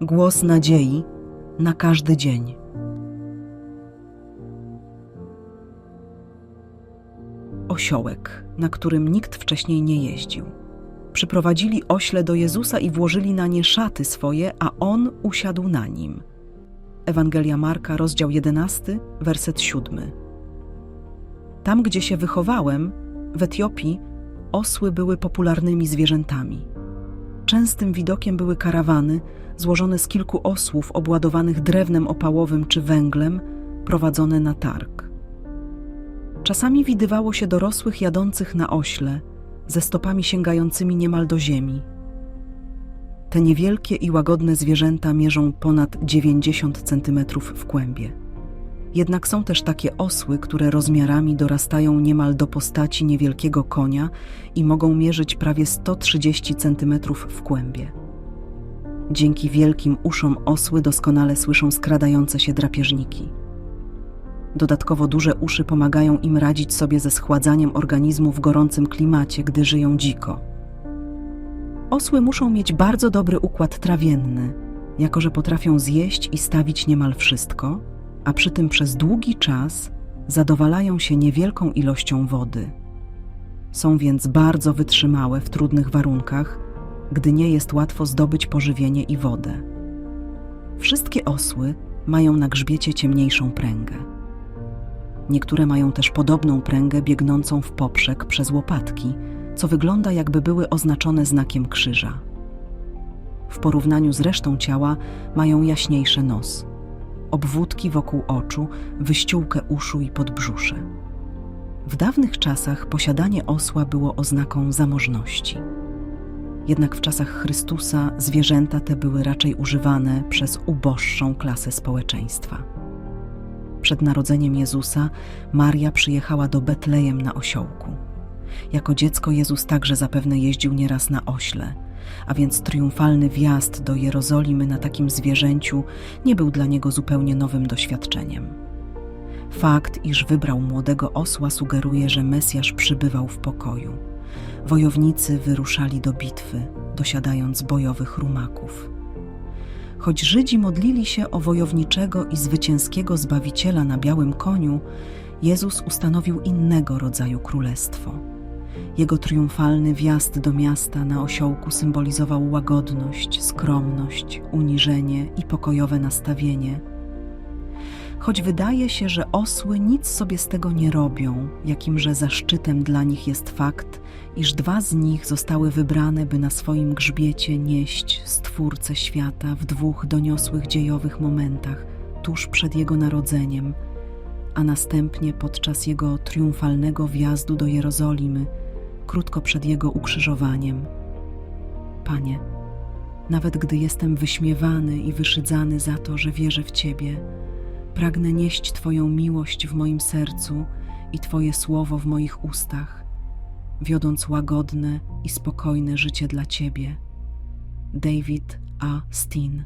Głos nadziei na każdy dzień. Osiołek, na którym nikt wcześniej nie jeździł. Przyprowadzili ośle do Jezusa i włożyli na nie szaty swoje, a on usiadł na nim. Ewangelia Marka, rozdział 11, werset 7. Tam, gdzie się wychowałem, w Etiopii, osły były popularnymi zwierzętami. Częstym widokiem były karawany złożone z kilku osłów obładowanych drewnem opałowym czy węglem, prowadzone na targ. Czasami widywało się dorosłych jadących na ośle, ze stopami sięgającymi niemal do ziemi. Te niewielkie i łagodne zwierzęta mierzą ponad 90 cm w kłębie. Jednak są też takie osły, które rozmiarami dorastają niemal do postaci niewielkiego konia i mogą mierzyć prawie 130 cm w kłębie. Dzięki wielkim uszom osły doskonale słyszą skradające się drapieżniki. Dodatkowo duże uszy pomagają im radzić sobie ze schładzaniem organizmu w gorącym klimacie, gdy żyją dziko. Osły muszą mieć bardzo dobry układ trawienny, jako że potrafią zjeść i stawić niemal wszystko, a przy tym przez długi czas zadowalają się niewielką ilością wody. Są więc bardzo wytrzymałe w trudnych warunkach, gdy nie jest łatwo zdobyć pożywienie i wodę. Wszystkie osły mają na grzbiecie ciemniejszą pręgę. Niektóre mają też podobną pręgę biegnącą w poprzek przez łopatki, co wygląda jakby były oznaczone znakiem krzyża. W porównaniu z resztą ciała mają jaśniejszy nos, obwódki wokół oczu, wyściółkę uszu i podbrzusze. W dawnych czasach posiadanie osła było oznaką zamożności. Jednak w czasach Chrystusa zwierzęta te były raczej używane przez uboższą klasę społeczeństwa. Przed narodzeniem Jezusa Maria przyjechała do Betlejem na osiołku. Jako dziecko Jezus także zapewne jeździł nieraz na ośle, a więc triumfalny wjazd do Jerozolimy na takim zwierzęciu nie był dla niego zupełnie nowym doświadczeniem. Fakt, iż wybrał młodego osła, sugeruje, że Mesjasz przybywał w pokoju. Wojownicy wyruszali do bitwy, dosiadając bojowych rumaków. Choć Żydzi modlili się o wojowniczego i zwycięskiego zbawiciela na białym koniu, Jezus ustanowił innego rodzaju królestwo. Jego triumfalny wjazd do miasta na osiołku symbolizował łagodność, skromność, uniżenie i pokojowe nastawienie. Choć wydaje się, że osły nic sobie z tego nie robią, jakimże zaszczytem dla nich jest fakt, iż dwa z nich zostały wybrane, by na swoim grzbiecie nieść Stwórcę świata w dwóch doniosłych dziejowych momentach, tuż przed Jego narodzeniem, a następnie podczas Jego triumfalnego wjazdu do Jerozolimy, krótko przed Jego ukrzyżowaniem. Panie, nawet gdy jestem wyśmiewany i wyszydzany za to, że wierzę w Ciebie, pragnę nieść Twoją miłość w moim sercu i Twoje słowo w moich ustach, wiodąc łagodne i spokojne życie dla Ciebie. David A. Steen